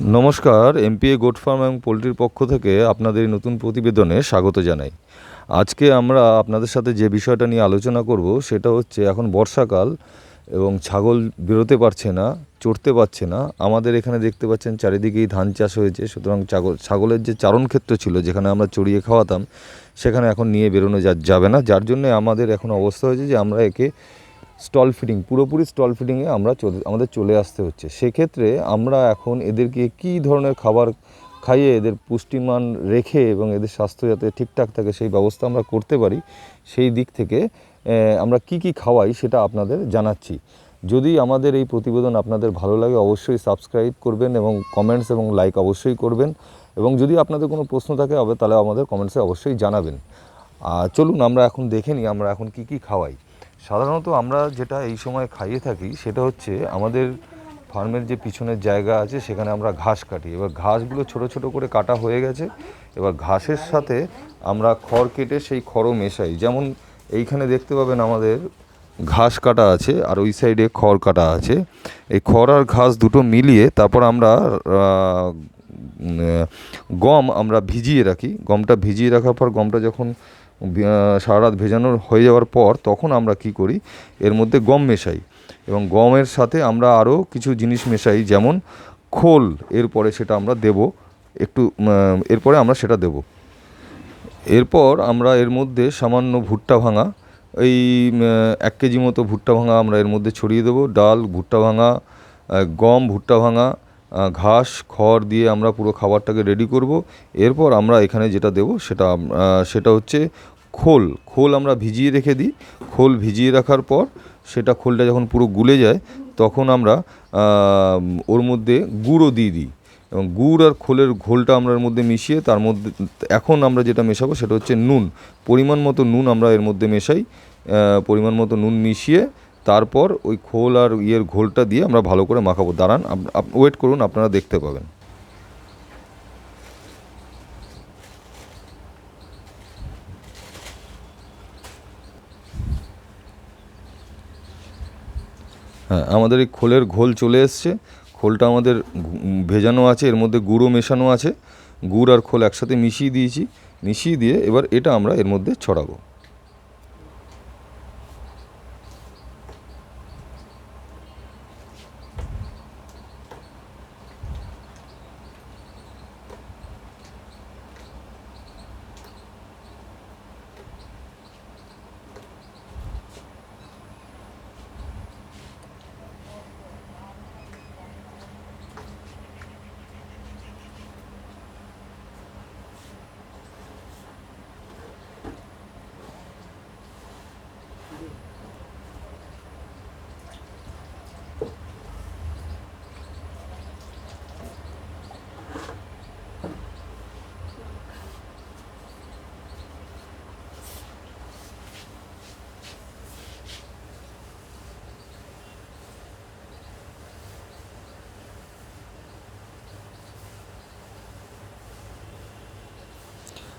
নমস্কার MPA goat farm এবং পোলট্রির পক্ষ থেকে আপনাদের নতুন প্রতিবেদনে স্বাগত জানাই। আজকে আমরা আপনাদের সাথে যে বিষয়টা নিয়ে আলোচনা করব, সেটা হচ্ছে এখন বর্ষাকাল এবং ছাগল বেরোতে পারছে না, চড়তে পারছে না। আমাদের এখানে দেখতে পাচ্ছেন চারিদিকেই ধান চাষ হয়েছে, সুতরাং ছাগল, ছাগলের যে চারণ ক্ষেত্র ছিল, যেখানে আমরা চড়িয়ে খাওয়াতাম, সেখানে এখন নিয়ে বেরোনো যাবে না। যার জন্য আমাদের এখন অবস্থা হয়েছে যে আমরা একে স্টল ফিডিং পুরোপুরি স্টল ফিডিংয়ে আমরা আমাদের চলে আসতে হচ্ছে। সেক্ষেত্রে আমরা এখন এদেরকে কী ধরনের খাবার খাইয়ে এদের পুষ্টিমান রেখে এবং এদের স্বাস্থ্য যাতে ঠিকঠাক থাকে সেই ব্যবস্থা আমরা করতে পারি, সেই দিক থেকে আমরা কি কি খাওয়াই সেটা আপনাদের জানাচ্ছি। যদি আমাদের এই প্রতিবেদন আপনাদের ভালো লাগে, অবশ্যই সাবস্ক্রাইব করবেন এবং কমেন্টস এবং লাইক অবশ্যই করবেন। এবং যদি আপনাদের কোনো প্রশ্ন থাকে তাহলে আমাদের কমেন্টসে অবশ্যই জানাবেন। চলুন আমরা এখন দেখে নিই, আমরা এখন কি কি খাওয়াই। সাধারণত আমরা যেটা এই সময় খাইয়ে থাকি সেটা হচ্ছে আমাদের ফার্মের যে পিছনের জায়গা আছে সেখানে আমরা ঘাস কাটি। এবার ঘাসগুলো ছোট ছোট করে কাটা হয়ে গেছে। এবার ঘাসের সাথে আমরা খড় কেটে সেই খড়ও মেশাই। যেমন এইখানে দেখতে পাবেন আমাদের ঘাস কাটা আছে আর ওই সাইডে খড় কাটা আছে। এই খড় আর ঘাস দুটো মিলিয়ে তারপর আমরা গম আমরা ভিজিয়ে রাখি। গমটা ভিজিয়ে রাখার পর গমটা যখন সারা রাত ভেজানোর হয়ে যাওয়ার পর তখন আমরা কি করি? এর মধ্যে গম মেশাই। এবং গমের সাথে আমরা আরও কিছু জিনিস মেশাই, যেমন খোল, এরপরে সেটা আমরা দেব। একটু এরপরে আমরা সেটা দেব। এরপর আমরা এর মধ্যে সামান্য ভুট্টা ভাঙা, এই এক কেজি মতো ভুট্টা ভাঙা আমরা এর মধ্যে ছড়িয়ে দেবো। ডাল, ভুট্টা ভাঙা গম, ভুট্টা ভাঙা ঘাস, খড় দিয়ে আমরা পুরো খাবারটাকে রেডি করব। এরপর আমরা এখানে যেটা দেব সেটা সেটা হচ্ছে খোল। খোল আমরা ভিজিয়ে রেখে দিই। খোল ভিজিয়ে রাখার পর সেটা খোলটা যখন পুরো গুলে যায়, তখন আমরা ওর মধ্যে গুঁড়ো দিয়ে দিই। এবং গুড় আর খোলের ঘোলটা আমরা এর মধ্যে মিশিয়ে, তার মধ্যে, এখন আমরা যেটা মেশাবো সেটা হচ্ছে নুন। পরিমাণ মতো নুন আমরা এর মধ্যে মেশাই। পরিমাণ মতো নুন মিশিয়ে তারপর ওই খোল আর ইয়ের ঘোলটা দিয়ে আমরা ভালো করে মাখাবো। দাঁড়ান ওয়েট করুন, আপনারা দেখতে পাবেন। হ্যাঁ আমাদের এই খোলের ঘোল চলে এসছে। খোলটা আমাদের ভেজানো আছে, এর মধ্যে গুঁড়ো মেশানো আছে। গুড় আর খোল একসাথে মিশিয়ে দিয়েছি। মিশিয়ে দিয়ে এবার এটা আমরা এর মধ্যে ছড়াবো।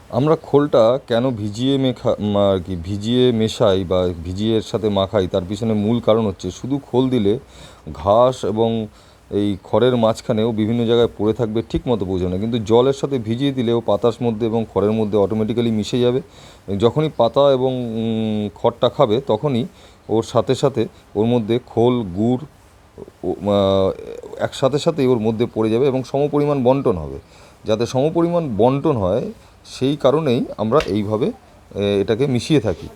আমরা খোলটা কেন ভিজিয়ে মেখা আর কি, ভিজিয়ে মেশাই বা ভিজিয়ে এর সাথে মাখাই, তার পিছনে মূল কারণ হচ্ছে শুধু খোল দিলে ঘাস এবং এই খড়ের মাঝখানেও বিভিন্ন জায়গায় পড়ে থাকবে ঠিক মতো বোঝে না। কিন্তু জলের সাথে ভিজিয়ে দিলেও পাতার মধ্যে এবং খড়ের মধ্যে অটোমেটিক্যালি মিশে যাবে। যখনই পাতা এবং খড়টা খাবে তখনই ওর সাথে সাথে ওর মধ্যে খোল, গুড়, ও- একসাথে সাথেই ওর মধ্যে পড়ে যাবে এবং সমপরিমাণ বন্টন হবে। যাতে সমপরিমাণ বন্টন হয় সেই কারণেই আমরা এইভাবে এটাকে মিশিয়ে থাকি।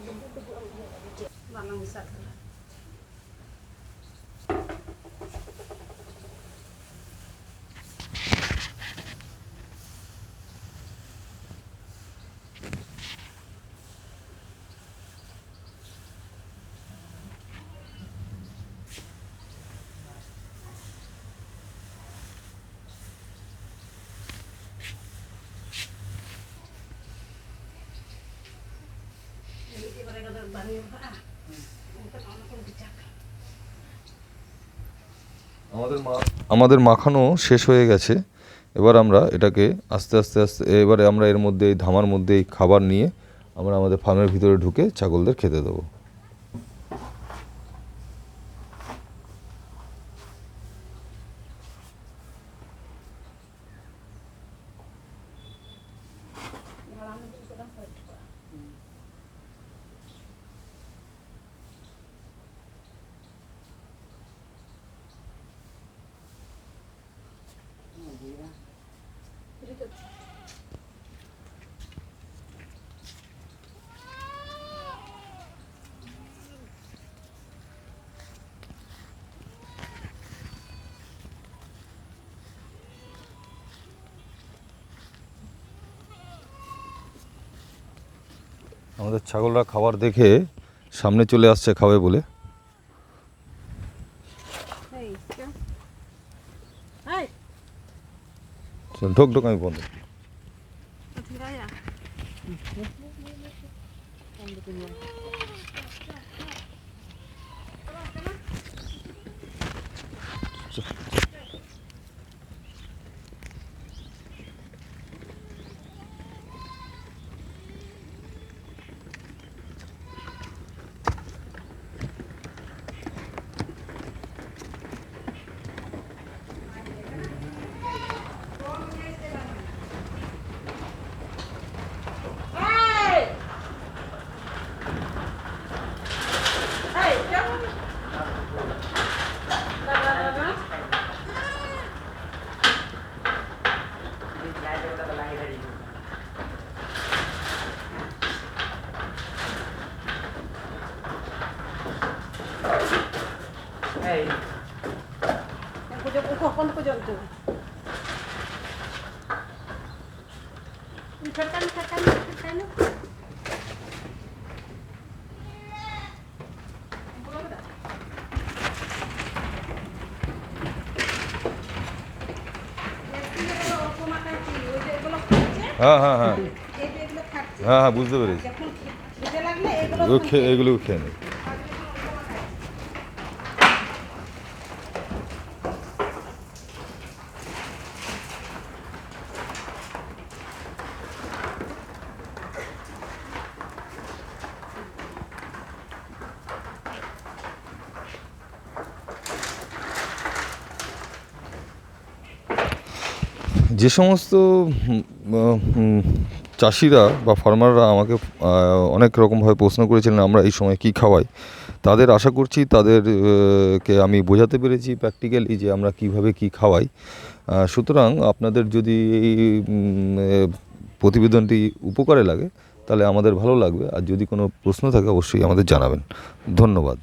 আমাদের আমাদের মাখানো শেষ হয়ে গেছে। এবার আমরা এটাকে আস্তে আস্তে আস্তে এবারে আমরা এর মধ্যে, এই ধামার মধ্যে এই খাবার নিয়ে আমরা আমাদের ফার্মের ভিতরে ঢুকে ছাগলদের খেতে দেবো। আমাদের ছাগলরা খাবার দেখে সামনে চলে আসছে খাবে বলে। ঢোক ঢোক আমি বন্ধ। এই Kujo uko kon kujo tu. Misalkan, misalkan, misalkan. হ্যাঁ হ্যাঁ হ্যাঁ এগুলো খাচ্ছে হ্যাঁ হ্যাঁ বুঝতে পেরেছি যখন খেতে লাগলে এগুলো ও খেয়ে এগুলো খেয়ে নেই যে সমস্ত চাষিরা বা ফার্মাররা আমাকে অনেক রকমভাবে প্রশ্ন করেছিলেন, আমরা এই সময় কী খাওয়াই? তাদের আশা করছি তাদেরকে আমি বোঝাতে পেরেছি প্র্যাকটিক্যালি যে আমরা কীভাবে কি খাওয়াই। সুতরাং আপনাদের যদি এই প্রতিবেদনটি উপকারে লাগে, তাহলে আমাদের ভালো লাগবে। আর যদি কোনো প্রশ্ন থাকে, অবশ্যই আমাদের জানাবেন। ধন্যবাদ।